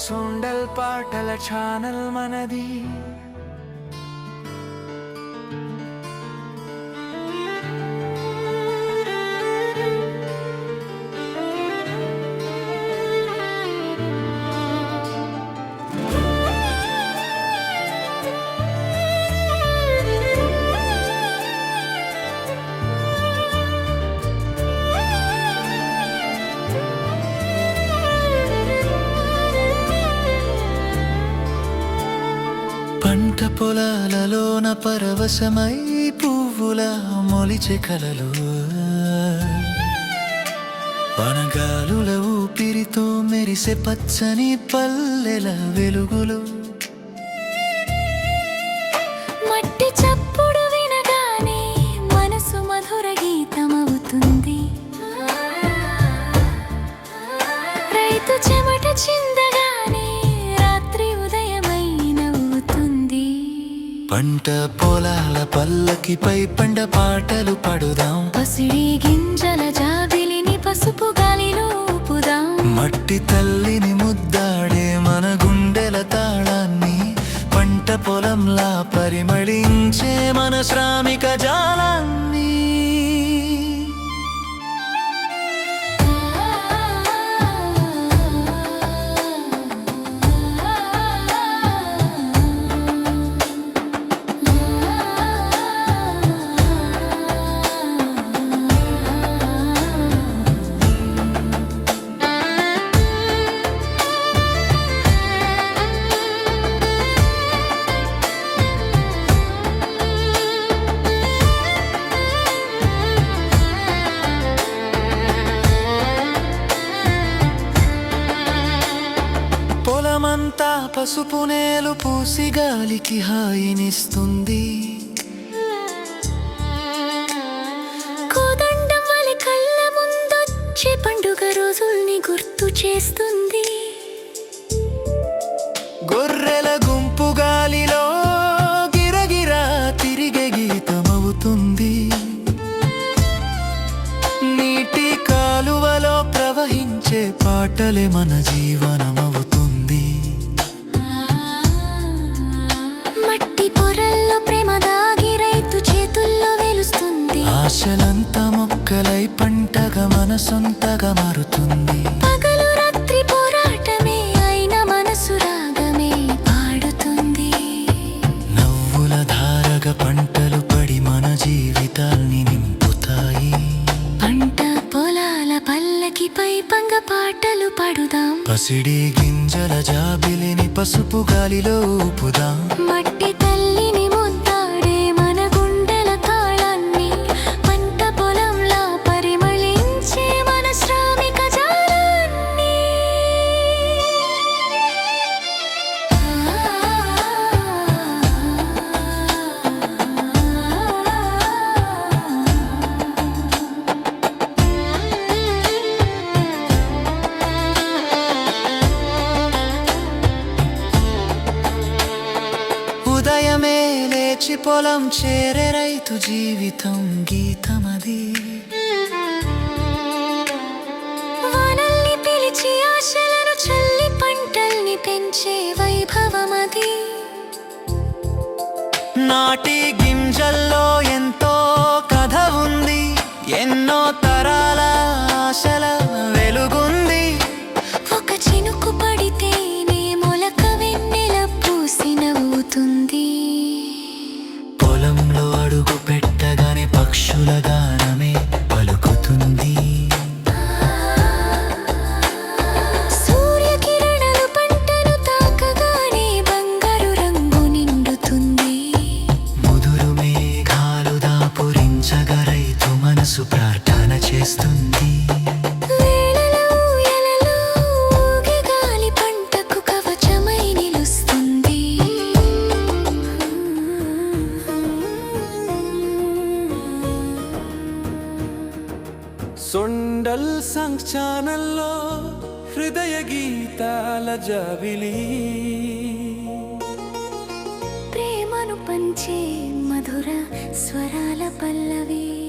సొండల్ పాటల ఛానల్ మనది పొలాలలోన పరవశమై పువ్వుల మొలిచే కలలు. వనగాలుల ఊపిరితో మెరిసే పచ్చని పల్లెల వెలుగులు. మట్టి చప్పుడు వినగానే మనసు మధుర గీతమవుతుంది. పంట పొలాల పల్లకిపై పండ పాటలు పడుదాం. పసిడి గింజల జాబిలిని పసుపు గాలిలో ఊపుదాం. మట్టి తల్లిని పొలమంతా పసుపు నేలు పూసి గాలికి హాయినిస్తుంది. కోదండం వలి కళ్ళ ముందొచ్చే పండుగ రోజుల్ని గుర్తు చేస్తుంది. గొర్రెల గుంపు గాలిలో గిరగిరా తిరిగే గీతమవుతుంది. నీటి కాలువలో ప్రవహించే పాటలే మన జీవనమవుతుంది ఆశలంతా మొక్కలై పంటగా మన సొంతగా మారుతుంది. పగలు రాత్రి పోరాటమే అయిన మనసు రాగమే పాడుతుంది. నవ్వుల ధారగా పంటలు పడి మన జీవితాల్ని నింపుతాయి. పంట పొలాల పల్లకిపై పంగ పాటలు పడుదాం. పసిడి గింజల జాబిలిని పసుపు గాలిలో ఊపుదాం. మట్టి ఉదయమే లేచి పొలం చేరే రైతు జీవితం గీతమది. వానల్ని పిలిచి ఆశలను చల్లి పంటల్ని పెంచే వైభవమది. నాటి గింజల్లో ఎంతో సొండల్ సంగ్ హృదయ గీతాల జాబిలి ప్రేమను పంచే మధుర స్వరాల పల్లవి.